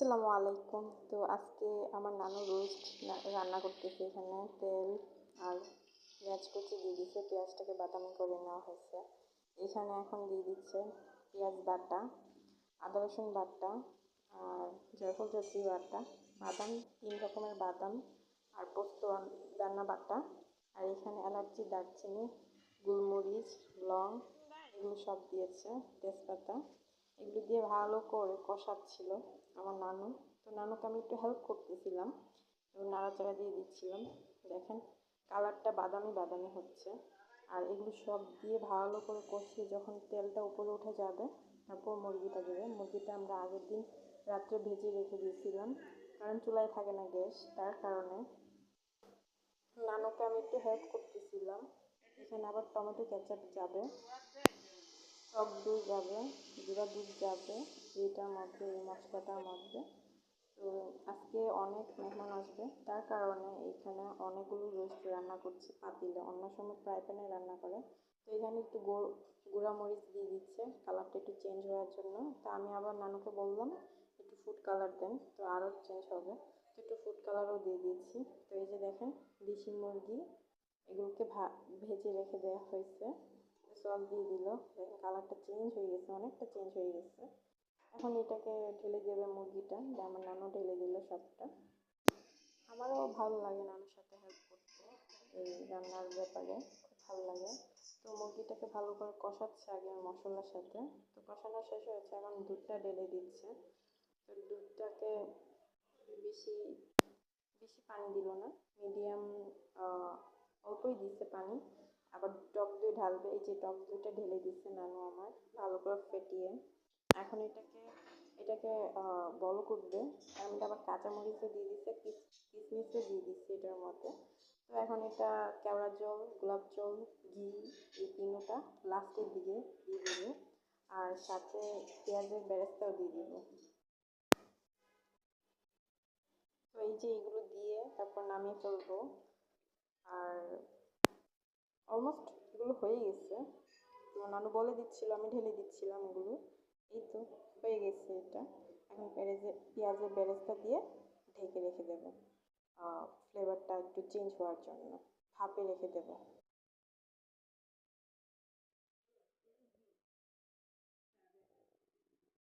আসসালামু আলাইকুম। তো আজকে আমার নানু রোস্ট রান্না করতেছে এখানে তেল আর পেঁয়াজ কুচি দিয়ে দিচ্ছে পেঁয়াজটাকে বাদামি করে নেওয়া হয়েছে। এখানে এখন দিয়ে দিচ্ছে পেঁয়াজ বাটা, আদা রসুন বাটা আর জয়ফল জয়ত্রী বাটা, বাদাম, তিন রকমের বাদাম আর পোস্ত দানা বাটা। আর এখানে এলাচি, দারচিনি, গোলমরিচ, লং এগুলো সব দিয়েছে তেজপাতা। এগুলো দিয়ে ভালো করে কষাচ্ছিল আমার নানু। তো নানুকে আমি একটু হেল্প করতেছিলাম। এবং নাড়াচাড়া দিয়ে দিচ্ছিলাম। দেখেন কালারটা বাদামি বাদামি হচ্ছে। আর এগুলো সব দিয়ে ভালো করে কষিয়ে যখন তেলটা উপরে উঠে যাবে, তারপর মুরগিটা দেবে। মুরগিটা আমরা আগের দিন রাত্রে ভেজে রেখে দিয়েছিলাম। কারণ চুলায় থাকে না গ্যাস, তার কারণে। নানুকে আমি একটু হেল্প করতেছিলাম। এখানে আবার টমেটো কেচাপ যাবে। টক দই যাবে জিরা দুধ যাবে এটার মধ্যে এই মশলাটার মধ্যে তো আজকে অনেক মেহমান আসবে, তার কারণে এখানে অনেকগুলো রোস্ট রান্না করছি, পাতিলে। অন্য সময় ফ্রাই প্যানে রান্না করে। তো এখানে একটু গুঁড়া মরিচ দিয়ে দিচ্ছে, কালারটা একটু চেঞ্জ হওয়ার জন্য। তো আমি আবার নানুকে বললাম, একটু ফুড কালার দেন, তো আরও চেঞ্জ হবে। তো একটু ফুড কালারও দিয়ে দিয়েছি তো এই যে দেখেন, দেশি মুরগি, এগুলোকে ভা, ভেজে রেখে দেওয়া হয়েছে। সস দিয়ে দিল। দেখেন কালারটা চেঞ্জ হয়ে গেছে, অনেকটা চেঞ্জ হয়ে গেছে। এখন এটাকে ঢেলে দেবে মুরগিটা যে আমার নানু ঢেলে দিল সবটা। আমারও ভালো লাগে নানুর সাথে হেল্প করতে, এই রান্নার ব্যাপারে খুব ভালো লাগে। তো মুরগিটাকে ভালো করে কষাচ্ছে আগে মশলার সাথে। তো কষানো শেষ হয়েছে, এখন দুধটা ঢেলে দিচ্ছে। তো দুধটাকে বেশি বেশি পানি দিল না মিডিয়াম অল্পই দিচ্ছে পানি। আবার টক দই ঢালবে, এই যে টক দইটা ঢেলে দিচ্ছে নানু আমার, ভালো করে ফেটিয়ে। এখন এটাকে এটাকে বল করবে। আমি আবার কাঁচামরিচও দিয়ে দিচ্ছে কিশমিশও দিয়ে দিচ্ছে এটার মধ্যে। তো এখন এটা কেওড়া জল, গোলাপ জল, ঘি, এই তিনোটা লাস্টের দিকে দিয়ে দেবো। আর সাথে পেঁয়াজের বেরেস্তাও দিয়ে দেবো। তো এই যে এগুলো দিয়ে তারপর নামিয়ে ফেলব। আর অলমোস্ট এগুলো হয়ে গেছে। তো নানু বলে দিচ্ছিল, আমি ঢেলে দিচ্ছিলাম এগুলো। এই তো হয়ে গেছে এটা। এখন পেঁয়াজে পেঁয়াজের বেরেস্তা দিয়ে ঢেকে রেখে দেবো। ফ্লেভারটা একটু চেঞ্জ হওয়ার জন্য। ভাপে রেখে দেবো।